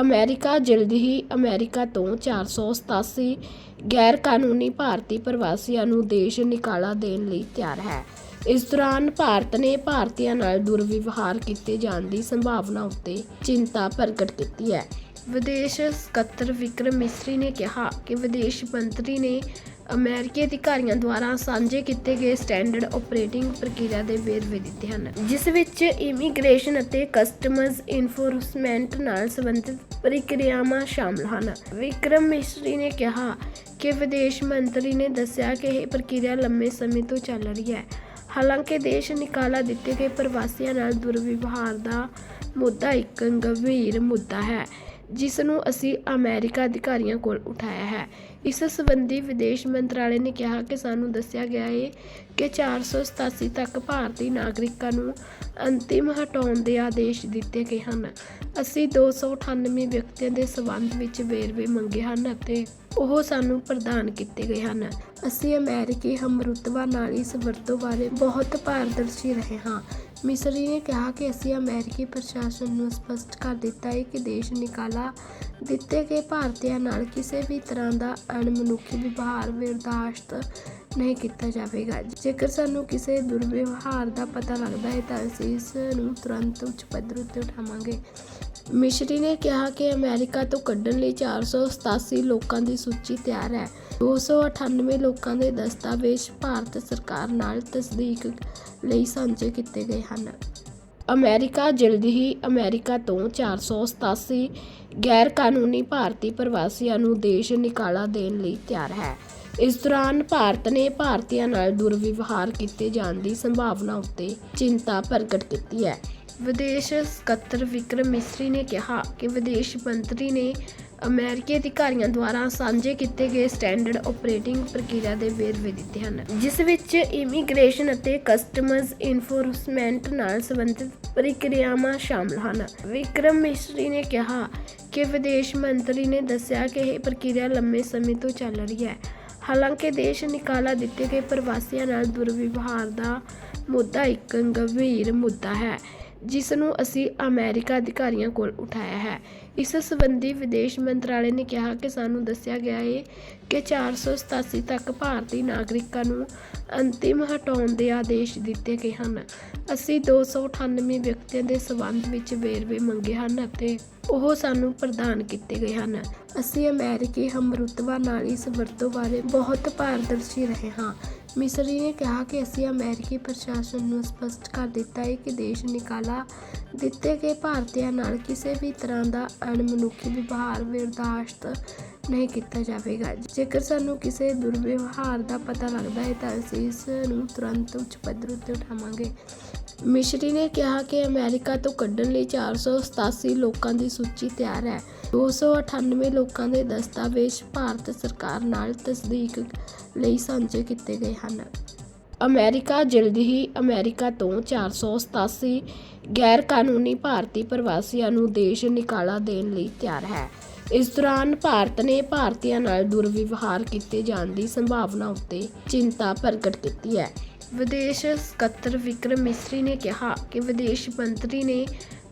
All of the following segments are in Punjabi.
ਅਮਰੀਕਾ ਜਲਦ ਹੀ ਅਮਰੀਕਾ ਤੋਂ 487 ਗੈਰ ਕਾਨੂੰਨੀ ਭਾਰਤੀ ਪ੍ਰਵਾਸੀਆਂ ਨੂੰ ਦੇਸ਼ ਨਿਕਾਲਾ ਦੇਣ ਲਈ ਤਿਆਰ ਹੈ। ਇਸ ਦੌਰਾਨ ਭਾਰਤ ਨੇ ਭਾਰਤੀਆਂ ਨਾਲ ਦੁਰਵਿਵਹਾਰ ਕੀਤੇ ਜਾਣ ਦੀ ਸੰਭਾਵਨਾ ਉੱਤੇ ਚਿੰਤਾ ਪ੍ਰਗਟ ਕੀਤੀ ਹੈ। ਵਿਦੇਸ਼ ਸਕੱਤਰ ਵਿਕਰਮ ਮਿਸਰੀ ਨੇ ਕਿਹਾ ਕਿ ਵਿਦੇਸ਼ ਮੰਤਰੀ ਨੇ ਅਮਰੀਕੀ ਅਧਿਕਾਰੀਆਂ ਦੁਆਰਾ ਸਾਂਝੇ ਕੀਤੇ ਗਏ ਸਟੈਂਡਰਡ ਆਪਰੇਟਿੰਗ ਪ੍ਰਕਿਰਿਆ ਦੇ ਵੇਰਵੇ ਦਿੱਤੇ ਹਨ, ਜਿਸ ਵਿੱਚ ਇਮੀਗ੍ਰੇਸ਼ਨ ਅਤੇ ਕਸਟਮਜ਼ ਇਨਫੋਰਸਮੈਂਟ ਨਾਲ ਸੰਬੰਧਿਤ ਪ੍ਰਕਿਰਿਆਵਾਂ ਸ਼ਾਮਲ ਹਨ। ਵਿਕਰਮ ਮਿਸਰੀ ਨੇ ਕਿਹਾ ਕਿ ਵਿਦੇਸ਼ ਮੰਤਰੀ ਨੇ ਦੱਸਿਆ ਕਿ ਇਹ ਪ੍ਰਕਿਰਿਆ ਲੰਮੇ ਸਮੇਂ ਤੋਂ ਚੱਲ ਰਹੀ ਹੈ। ਹਾਲਾਂਕਿ ਦੇਸ਼ ਨਿਕਾਲਾ ਦਿੱਤੇ ਗਏ ਪ੍ਰਵਾਸੀਆਂ ਨਾਲ ਦੁਰਵਿਵਹਾਰ ਦਾ ਮੁੱਦਾ ਇੱਕ ਗੰਭੀਰ ਮੁੱਦਾ ਹੈ। ਜਿਸ ਨੂੰ ਅਸੀਂ ਅਮਰੀਕਾ ਅਧਿਕਾਰੀਆਂ ਕੋਲ ਉਠਾਇਆ ਹੈ। ਇਸ ਸੰਬੰਧੀ ਵਿਦੇਸ਼ ਮੰਤਰਾਲੇ ਨੇ ਕਿਹਾ ਕਿ ਸਾਨੂੰ ਦੱਸਿਆ ਗਿਆ ਹੈ ਕਿ 487 ਤੱਕ ਭਾਰਤੀ ਨਾਗਰਿਕਾਂ ਨੂੰ ਅੰਤਿਮ ਹਟਾਉਣ ਦੇ ਆਦੇਸ਼ ਦਿੱਤੇ ਗਏ ਹਨ। ਅਸੀਂ 298 ਵਿਅਕਤੀਆਂ ਦੇ ਸਬੰਧ ਵਿੱਚ ਵੇਰਵੇ ਮੰਗੇ ਹਨ ਅਤੇ ਉਹ ਸਾਨੂੰ ਪ੍ਰਦਾਨ ਕੀਤੇ ਗਏ ਹਨ। ਅਸੀਂ ਅਮਰੀਕੀ ਹਮਰੁਤਬਾ ਨਾਲ ਇਸ ਵਰਤੋਂ ਬਾਰੇ ਬਹੁਤ ਪਾਰਦਰਸ਼ੀ ਰਹੇ ਹਾਂ। ਮਿਸਰੀ ਨੇ ਕਿਹਾ ਕਿ ਅਸੀਂ ਅਮਰੀਕੀ ਪ੍ਰਸ਼ਾਸਨ ਨੂੰ ਸਪਸ਼ਟ ਕਰ ਦਿੱਤਾ ਹੈ ਕਿ ਦੇਸ਼ ਨਿਕਾਲਾ ਦਿੱਤੇ ਗਏ ਭਾਰਤੀਆਂ ਨਾਲ ਕਿਸੇ ਵੀ ਤਰ੍ਹਾਂ ਦਾ ਅਣਮਨੁੱਖੀ ਵਿਵਹਾਰ ਬਰਦਾਸ਼ਤ ਨਹੀਂ ਕੀਤਾ ਜਾਵੇਗਾ। ਜੇਕਰ ਸਾਨੂੰ ਕਿਸੇ ਦੁਰਵਿਵਹਾਰ ਦਾ ਪਤਾ ਲੱਗਦਾ ਹੈ, ਤਾਂ ਅਸੀਂ ਇਸ ਨੂੰ ਤੁਰੰਤ ਉੱਚ ਪੱਧਰ ਉੱਤੇ ਉਠਾਵਾਂਗੇ। ਮਿਸ਼ਰੀ ਨੇ ਕਿਹਾ ਕਿ ਅਮਰੀਕਾ ਤੋਂ ਕੱਢਣ ਲਈ 487 ਲੋਕਾਂ ਦੀ ਸੂਚੀ ਤਿਆਰ ਹੈ। 298 ਲੋਕਾਂ ਦੇ ਦਸਤਾਵੇਜ਼ ਭਾਰਤ ਸਰਕਾਰ ਨਾਲ ਤਸਦੀਕ ਲਈ ਸਾਂਝੇ ਕੀਤੇ ਗਏ ਹਨ। ਅਮਰੀਕਾ ਜਲਦੀ ਹੀ ਅਮਰੀਕਾ ਤੋਂ 487 ਗੈਰ ਕਾਨੂੰਨੀ ਭਾਰਤੀ ਪ੍ਰਵਾਸੀਆਂ ਨੂੰ ਦੇਸ਼ ਨਿਕਾਲਾ ਦੇਣ ਲਈ ਤਿਆਰ ਹੈ। ਇਸ ਦੌਰਾਨ ਭਾਰਤ ਨੇ ਭਾਰਤੀਆਂ ਨਾਲ ਦੁਰਵਿਵਹਾਰ ਕੀਤੇ ਜਾਣ ਦੀ ਸੰਭਾਵਨਾ ਉੱਤੇ ਚਿੰਤਾ ਪ੍ਰਗਟ ਕੀਤੀ ਹੈ। ਵਿਦੇਸ਼ ਸਕੱਤਰ ਵਿਕਰਮ ਮਿਸਰੀ ਨੇ ਕਿਹਾ ਕਿ ਵਿਦੇਸ਼ ਮੰਤਰੀ ਨੇ ਅਮਰੀਕੀ ਅਧਿਕਾਰੀਆਂ ਦੁਆਰਾ ਸਾਂਝੇ ਕੀਤੇ ਗਏ ਸਟੈਂਡਰਡ ਆਪਰੇਟਿੰਗ ਪ੍ਰਕਿਰਿਆ ਦੇ ਵੇਰਵੇ ਦਿੱਤੇ ਹਨ, ਜਿਸ ਵਿੱਚ ਇਮੀਗ੍ਰੇਸ਼ਨ ਅਤੇ ਕਸਟਮਜ਼ ਇਨਫੋਰਸਮੈਂਟ ਨਾਲ ਸੰਬੰਧਿਤ ਪ੍ਰਕਿਰਿਆਵਾਂ ਸ਼ਾਮਲ ਹਨ। ਵਿਕਰਮ ਮਿਸਰੀ ਨੇ ਕਿਹਾ ਕਿ ਵਿਦੇਸ਼ ਮੰਤਰੀ ਨੇ ਦੱਸਿਆ ਕਿ ਇਹ ਪ੍ਰਕਿਰਿਆ ਲੰਮੇ ਸਮੇਂ ਤੋਂ ਚੱਲ ਰਹੀ ਹੈ। ਹਾਲਾਂਕਿ ਦੇਸ਼ ਨਿਕਾਲਾ ਦਿੱਤੇ ਗਏ ਪ੍ਰਵਾਸੀਆਂ ਨਾਲ ਦੁਰਵਿਵਹਾਰ ਦਾ ਮੁੱਦਾ ਇੱਕ ਗੰਭੀਰ ਮੁੱਦਾ ਹੈ। ਜਿਸ ਨੂੰ ਅਸੀਂ ਅਮਰੀਕਾ ਅਧਿਕਾਰੀਆਂ ਕੋਲ ਉਠਾਇਆ ਹੈ। ਇਸ ਸੰਬੰਧੀ ਵਿਦੇਸ਼ ਮੰਤਰਾਲੇ ਨੇ ਕਿਹਾ ਕਿ ਸਾਨੂੰ ਦੱਸਿਆ ਗਿਆ ਏ ਕਿ 487 ਤੱਕ ਭਾਰਤੀ ਨਾਗਰਿਕਾਂ ਨੂੰ ਅੰਤਿਮ ਹਟਾਉਣ ਦੇ ਆਦੇਸ਼ ਦਿੱਤੇ ਗਏ ਹਨ। ਅਸੀਂ 298 ਵਿਅਕਤੀਆਂ ਦੇ ਸਬੰਧ ਵਿੱਚ ਵੇਰਵੇ ਮੰਗੇ ਹਨ ਅਤੇ ਉਹ ਸਾਨੂੰ ਪ੍ਰਦਾਨ ਕੀਤੇ ਗਏ ਹਨ। ਅਸੀਂ ਅਮਰੀਕੀ ਹਮਰੁਤਬਾ ਨਾਲ ਇਸ ਵਰਤੋਂ ਬਾਰੇ ਬਹੁਤ ਪਾਰਦਰਸ਼ੀ ਰਹੇ ਹਾਂ। ਮਿਸਰੀ ਨੇ ਕਿਹਾ ਕਿ ਅਸੀਂ ਅਮਰੀਕੀ ਪ੍ਰਸ਼ਾਸਨ ਨੂੰ ਸਪੱਸ਼ਟ ਕਰ ਦਿੱਤਾ ਹੈ ਕਿ ਦੇਸ਼ ਨਿਕਾਲਾ ਦਿੱਤੇ ਗਏ ਭਾਰਤੀਆਂ ਨਾਲ ਕਿਸੇ ਵੀ ਤਰ੍ਹਾਂ ਦਾ ਅਣਮਨੁੱਖੀ ਵਿਵਹਾਰ ਬਰਦਾਸ਼ਤ ਨਹੀਂ ਕੀਤਾ ਜਾਵੇਗਾ। ਜੇਕਰ ਸਾਨੂੰ ਕਿਸੇ ਦੁਰਵਿਵਹਾਰ ਦਾ ਪਤਾ ਲੱਗਦਾ ਹੈ ਤਾਂ ਅਸੀਂ ਇਸ ਨੂੰ ਤੁਰੰਤ ਉੱਚ ਪੱਧਰ ਉੱਤੇ ਉਠਾਵਾਂਗੇ। ਮਿਸ਼ਰੀ ਨੇ ਕਿਹਾ ਕਿ ਅਮਰੀਕਾ ਤੋਂ ਕੱਢਣ ਲਈ 487 ਲੋਕਾਂ ਦੀ ਸੂਚੀ ਤਿਆਰ ਹੈ। 298 ਲੋਕਾਂ ਦੇ ਦਸਤਾਵੇਜ਼ ਭਾਰਤ ਸਰਕਾਰ ਨਾਲ ਤਸਦੀਕ ਲਈ ਸਾਂਝੇ ਕੀਤੇ ਗਏ ਹਨ। ਅਮਰੀਕਾ ਜਲਦੀ ਹੀ ਅਮਰੀਕਾ ਤੋਂ 487 ਗੈਰ ਕਾਨੂੰਨੀ ਭਾਰਤੀ ਪ੍ਰਵਾਸੀਆਂ ਨੂੰ ਦੇਸ਼ ਨਿਕਾਲਾ ਦੇਣ ਲਈ ਤਿਆਰ ਹੈ। ਇਸ ਦੌਰਾਨ ਭਾਰਤ ਨੇ ਭਾਰਤੀਆਂ ਨਾਲ ਦੁਰਵਿਵਹਾਰ ਕੀਤੇ ਜਾਣ ਦੀ ਸੰਭਾਵਨਾ ਉੱਤੇ ਚਿੰਤਾ ਪ੍ਰਗਟ ਕੀਤੀ ਹੈ। ਵਿਦੇਸ਼ ਸਕੱਤਰ ਵਿਕਰਮ ਮਿਸਰੀ ਨੇ ਕਿਹਾ ਕਿ ਵਿਦੇਸ਼ ਮੰਤਰੀ ਨੇ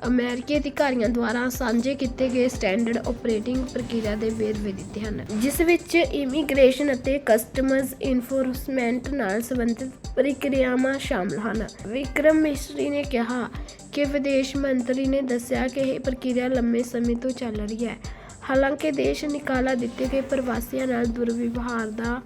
ਅਮਰੀਕੀ ਅਧਿਕਾਰੀਆਂ ਦੁਆਰਾ ਸਾਂਝੇ ਕੀਤੇ ਗਏ ਸਟੈਂਡਰਡ ਆਪਰੇਟਿੰਗ ਪ੍ਰਕਿਰਿਆ ਦੇ ਵੇਰਵੇ ਦਿੱਤੇ ਹਨ, ਜਿਸ ਵਿੱਚ ਇਮੀਗ੍ਰੇਸ਼ਨ ਅਤੇ ਕਸਟਮਜ਼ ਇਨਫੋਰਸਮੈਂਟ ਨਾਲ ਸੰਬੰਧਿਤ ਪ੍ਰਕਿਰਿਆਵਾਂ ਸ਼ਾਮਲ ਹਨ। ਵਿਕਰਮ ਮਿਸਰੀ ਨੇ ਕਿਹਾ ਕਿ ਵਿਦੇਸ਼ ਮੰਤਰੀ ਨੇ ਦੱਸਿਆ ਕਿ ਇਹ ਪ੍ਰਕਿਰਿਆ ਲੰਮੇ ਸਮੇਂ ਤੋਂ ਚੱਲ ਰਹੀ ਹੈ। ਹਾਲਾਂਕਿ ਦੇਸ਼ ਨਿਕਾਲਾ ਦਿੱਤੇ ਗਏ ਪ੍ਰਵਾਸੀਆਂ ਨਾਲ ਦੁਰਵਿਵਹਾਰ ਦਾ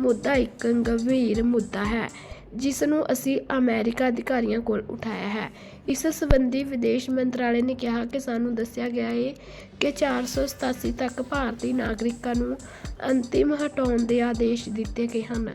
ਮੁੱਦਾ ਇੱਕ ਗੰਭੀਰ ਮੁੱਦਾ ਹੈ। ਜਿਸ ਨੂੰ ਅਸੀਂ ਅਮਰੀਕਾ ਅਧਿਕਾਰੀਆਂ ਕੋਲ ਉਠਾਇਆ ਹੈ। ਇਸ ਸੰਬੰਧੀ ਵਿਦੇਸ਼ ਮੰਤਰਾਲੇ ਨੇ ਕਿਹਾ ਕਿ ਸਾਨੂੰ ਦੱਸਿਆ ਗਿਆ ਹੈ ਕਿ 487 ਤੱਕ ਭਾਰਤੀ ਨਾਗਰਿਕਾਂ ਨੂੰ ਅੰਤਿਮ ਹਟਾਉਣ ਦੇ ਆਦੇਸ਼ ਦਿੱਤੇ ਗਏ ਹਨ।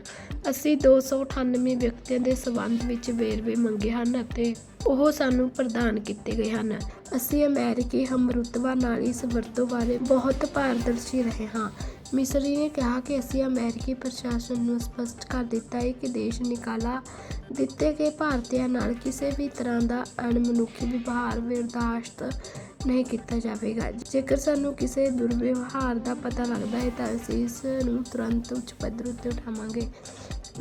ਅਸੀਂ 298 ਵਿਅਕਤੀਆਂ ਦੇ ਸਬੰਧ ਵਿੱਚ ਵੇਰਵੇ ਮੰਗੇ ਹਨ ਅਤੇ ਉਹ ਸਾਨੂੰ ਪ੍ਰਦਾਨ ਕੀਤੇ ਗਏ ਹਨ। ਅਸੀਂ ਅਮਰੀਕੀ ਹਮਰੁਤਬਾ ਨਾਲ ਇਸ ਵਰਤੋਂ ਬਾਰੇ ਬਹੁਤ ਪਾਰਦਰਸ਼ੀ ਰਹੇ ਹਾਂ। ਮਿਸਰੀ ਨੇ ਕਿਹਾ ਕਿ ਅਸੀਂ ਅਮਰੀਕੀ ਪ੍ਰਸ਼ਾਸਨ ਨੂੰ ਸਪਸ਼ਟ ਕਰ ਦਿੱਤਾ ਹੈ ਕਿ ਦੇਸ਼ ਨਿਕਾਲਾ ਦਿੱਤੇ ਗਏ ਭਾਰਤੀਆਂ ਨਾਲ ਕਿਸੇ ਵੀ ਤਰ੍ਹਾਂ ਦਾ ਅਣਮਨੁੱਖੀ ਵਿਵਹਾਰ ਬਰਦਾਸ਼ਤ ਨਹੀਂ ਕੀਤਾ ਜਾਵੇਗਾ। ਜੇਕਰ ਸਾਨੂੰ ਕਿਸੇ ਦੁਰਵਿਵਹਾਰ ਦਾ ਪਤਾ ਲੱਗਦਾ ਹੈ ਤਾਂ ਅਸੀਂ ਇਸ ਨੂੰ ਤੁਰੰਤ ਉੱਚ ਪੱਧਰ ਉੱਤੇ ਉਠਾਵਾਂਗੇ।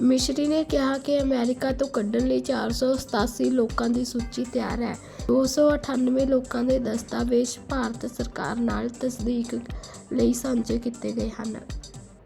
ਮਿਸ਼ਰੀ ਨੇ ਕਿਹਾ ਕਿ ਅਮਰੀਕਾ ਤੋਂ ਕੱਢਣ ਲਈ 487 ਲੋਕਾਂ ਦੀ ਸੂਚੀ ਤਿਆਰ ਹੈ। 298 ਲੋਕਾਂ ਦੇ ਦਸਤਾਵੇਜ਼ ਭਾਰਤ ਸਰਕਾਰ ਨਾਲ ਤਸਦੀਕ ਲਈ ਸਾਂਝੇ ਕੀਤੇ ਗਏ ਹਨ।